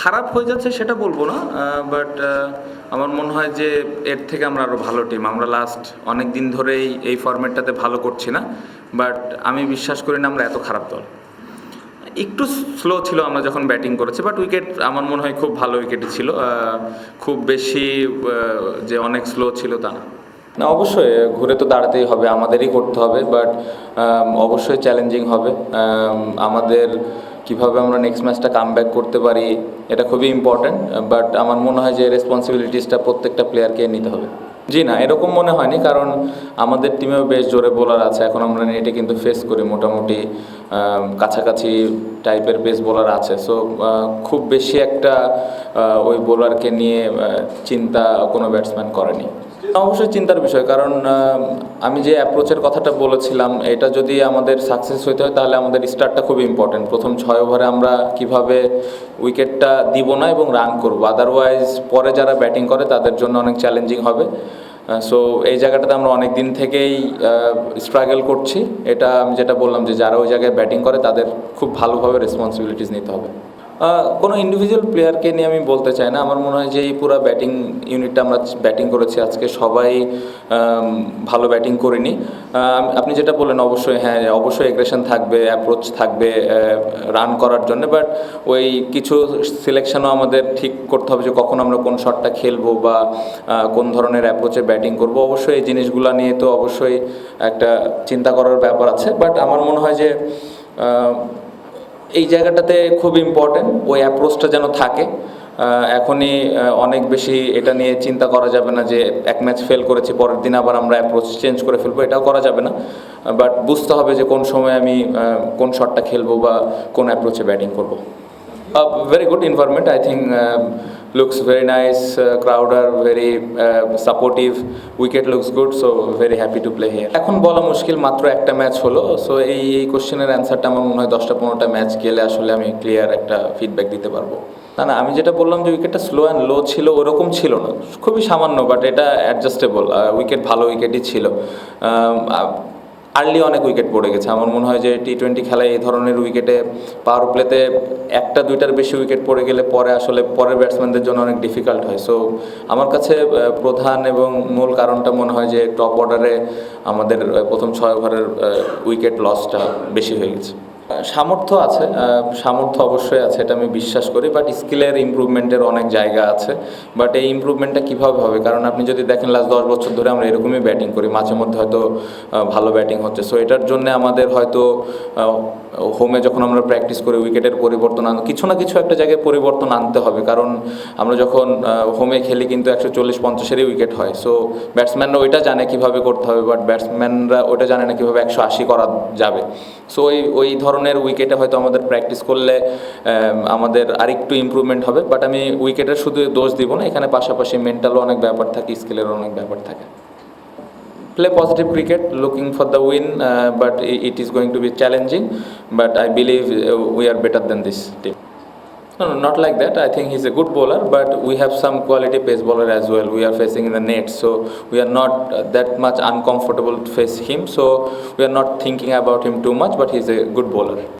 খারাপ হয়ে যাচ্ছে সেটা বলব না বাট আমার মনে হয় যে এর থেকে আমরা আরও ভালো টিম আমরা লাস্ট অনেক দিন ধরেই এই ফরম্যাটটাতে ভালো করছি না বাট আমি বিশ্বাস করি না আমরা এত খারাপ দল। একটু স্লো ছিল আমরা যখন ব্যাটিং করেছি বাট উইকেট আমার মনে হয় খুব ভালো উইকেটই ছিল খুব বেশি যে অনেক স্লো ছিল তা না। না, অবশ্যই ঘুরে তো দাঁড়াতেই হবে, আমাদেরই করতে হবে বাট অবশ্যই চ্যালেঞ্জিং হবে। আমাদের কীভাবে আমরা নেক্সট ম্যাচটা কাম করতে পারি, এটা খুবই ইম্পর্ট্যান্ট বাট আমার মনে হয় যে রেসপন্সিবিলিটিসটা প্রত্যেকটা প্লেয়ারকে নিতে হবে। জি না, এরকম মনে হয়নি কারণ আমাদের টিমেও বেশ জোরে বোলার আছে। এখন আমরা নেটে কিন্তু ফেস করি মোটামুটি কাছাকাছি টাইপের পেস বোলার আছে। সো খুব বেশি একটা ওই বোলারকে নিয়ে চিন্তা কোনো ব্যাটসম্যান করেনি। অবশ্যই চিন্তার বিষয় কারণ আমি যে অ্যাপ্রোচের কথাটা বলেছিলাম, এটা যদি আমাদের সাকসেস হইতে হয় তাহলে আমাদের স্টার্টটা খুব ইম্পর্টেন্ট প্রথম ছয় ওভারে আমরা কীভাবে উইকেটটা দিব না এবং রান করব। আদারওয়াইজ পরে যারা ব্যাটিং করে তাদের জন্য অনেক চ্যালেঞ্জিং হবে। সো এই জায়গাটাতে আমরা অনেক দিন থেকেই স্ট্রাগল করছি। এটা আমি যেটা বললাম যে, যারা ওই জায়গায় ব্যাটিং করে, তাদের খুব ভালোভাবে রেসপন্সিবিলিটিস নিতে হবে। কোনো ইন্ডিভিজুয়াল প্লেয়ারকে নিয়ে আমি বলতে চাই না। আমার মনে হয় যে এই পুরো ব্যাটিং ইউনিটটা আমরা ব্যাটিং করেছি, আজকে সবাই ভালো ব্যাটিং করিনি। আপনি যেটা বললেন, অবশ্যই হ্যাঁ অবশ্যই এগ্রেশন থাকবে অ্যাপ্রোচ থাকবে রান করার জন্য বাট ওই কিছু সিলেকশনও আমাদের ঠিক করতে হবে যে কখন আমরা কোন শটটা খেলব বা কোন ধরনের অ্যাপ্রোচে ব্যাটিং করব। অবশ্যই এই জিনিসগুলো নিয়ে তো অবশ্যই একটা চিন্তা করার ব্যাপার আছে বাট আমার মনে হয় যে এই জায়গাটাতে খুব ইম্পর্টেন্ট ওই অ্যাপ্রোচটা যেন থাকে। এখনই অনেক বেশি এটা নিয়ে চিন্তা করা যাবে না যে এক ম্যাচ ফেল করেছি, পরের দিন আবার আমরা অ্যাপ্রোচ চেঞ্জ করে ফেলব, এটাও করা যাবে না। বাট বুঝতে হবে যে কোন সময় আমি কোন শটটা খেলব বা কোন অ্যাপ্রোচে ব্যাটিং করব। Very good environment I think looks very nice crowd R very supportive wicket looks good so very happy to play here এখন বলা মুশকিল মাত্র একটা ম্যাচ হলো সো এই এই কোশ্চেনের অ্যান্সারটা আমার মনে হয় দশটা পনেরোটা ম্যাচ গেলে আসলে আমি ক্লিয়ার একটা ফিডব্যাক দিতে পারব। না না, আমি যেটা বললাম যে উইকেটটা স্লো অ্যান্ড লো ছিল, ওরকম ছিল না। খুবই সামান্য বাট এটা অ্যাডজাস্টেবল উইকেট ভালো উইকেটই ছিল। আর্লি অনেক উইকেট পড়ে গেছে। আমার মনে হয় যে টি টোয়েন্টি খেলায় এই ধরনের উইকেটে পাওয়ার প্লেতে একটা, দুইটার বেশি উইকেট পড়ে গেলে পরে আসলে পরের ব্যাটসম্যানদের জন্য অনেক ডিফিকাল্ট হয়। সো আমার কাছে প্রধান এবং মূল কারণটা মনে হয় যে টপ অর্ডারে আমাদের প্রথম ছয় ওভারের উইকেট লসটা বেশি হয়ে গেছে। সামর্থ্য আছে সামর্থ্য অবশ্যই আছে, এটা আমি বিশ্বাস করি বাট স্কিলের ইমপ্রুভমেন্টের অনেক জায়গা আছে বাট এই ইমপ্রুভমেন্টটা কীভাবে হবে? কারণ আপনি যদি দেখেন লাস্ট দশ বছর ধরে আমরা এরকমই ব্যাটিং করি, মাঝে মধ্যে হয়তো ভালো ব্যাটিং হচ্ছে সো এটার জন্য আমাদের হয়তো হোমে যখন আমরা প্র্যাকটিস করি উইকেটের পরিবর্তন আন, কিছু না কিছু একটা জায়গায় পরিবর্তন আনতে হবে, কারণ আমরা যখন হোমে খেলি কিন্তু একশো চল্লিশ পঞ্চাশেরই উইকেট হয় সো ব্যাটসম্যানরা ওইটা জানে কীভাবে করতে হবে বাট ব্যাটসম্যানরা ওইটা জানে না কীভাবে একশো আশি করা যাবে সো ওই ওই ধরনের উইকেটে হয়তো আমাদের প্র্যাকটিস করলে আমাদের আরেকটু ইম্প্রুভমেন্ট হবে বাট আমি উইকেটের শুধু দোষ দিব না, এখানে পাশাপাশি মেন্টালও অনেক ব্যাপার থাকে স্কিলেরও অনেক ব্যাপার থাকে। Play positive cricket looking for the win but it is going to be challenging but I believe we are better than this team no, no not like that. I think he's a good bowler but we have some quality pace bowler as well. We are facing in the net so we are not uh, that much uncomfortable to face him. So we are not thinking about him too much but he's a good bowler